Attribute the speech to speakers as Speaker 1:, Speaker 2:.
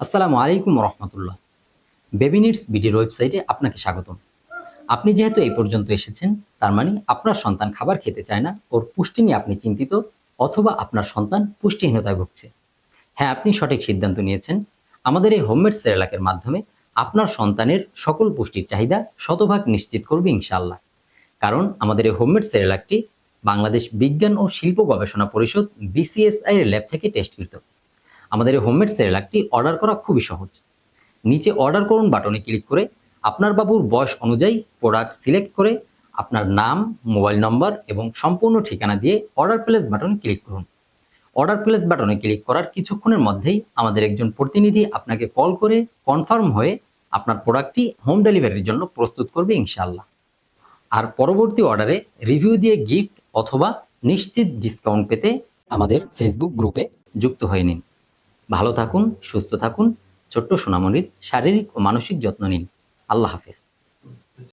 Speaker 1: আসসালামু আলাইকুম রহমতুল্লাহ বেবিনিটস বিডির ওয়েবসাইটে আপনাকে স্বাগতম। আপনি যেহেতু এই পর্যন্ত এসেছেন, তার মানে আপনার সন্তান খাবার খেতে চায় না, ওর পুষ্টি নিয়ে আপনি চিন্তিত, অথবা আপনার সন্তান পুষ্টিহীনতায় ভুগছে। হ্যাঁ আপনি সঠিক সিদ্ধান্ত নিয়েছেন। আমাদের এই হোমমেড সেরেলাকের মাধ্যমে আপনার সন্তানের সকল পুষ্টির চাহিদা শতভাগ নিশ্চিত করবে ইনশাআল্লাহ। কারণ আমাদের এই হোমমেড সেরেলাকটি বাংলাদেশ বিজ্ঞান ও শিল্প গবেষণা পরিষদ বিসিএসআই এর ল্যাব থেকে টেস্টকৃত আমাদের এই হোমমেড সেরেলাকটি অর্ডার করা খুবই সহজ। নিচে অর্ডার করুন বাটনে ক্লিক করে আপনার বাবুর বয়স অনুযায়ী প্রোডাক্ট সিলেক্ট করে আপনার নাম মোবাইল নম্বর এবং সম্পূর্ণ ঠিকানা দিয়ে অর্ডার প্লেস বাটনে ক্লিক করুন। অর্ডার প্লেস বাটনে ক্লিক করার কিছুক্ষণের মধ্যেই আমাদের একজন প্রতিনিধি আপনাকে কল করে কনফার্ম হয়ে আপনার প্রোডাক্টটি হোম ডেলিভারির জন্য প্রস্তুত করবে ইনশাআল্লাহ। আর পরবর্তী অর্ডারে রিভিউ দিয়ে গিফট অথবা নিশ্চিত ডিসকাউন্ট পেতে আমাদের ফেসবুক গ্রুপে যুক্ত হয়ে নিন। ভালো থাকুন সুস্থ থাকুন। ছোট্ট সোনামণির শারীরিক ও মানসিক যত্ন নিন। আল্লাহ হাফেজ।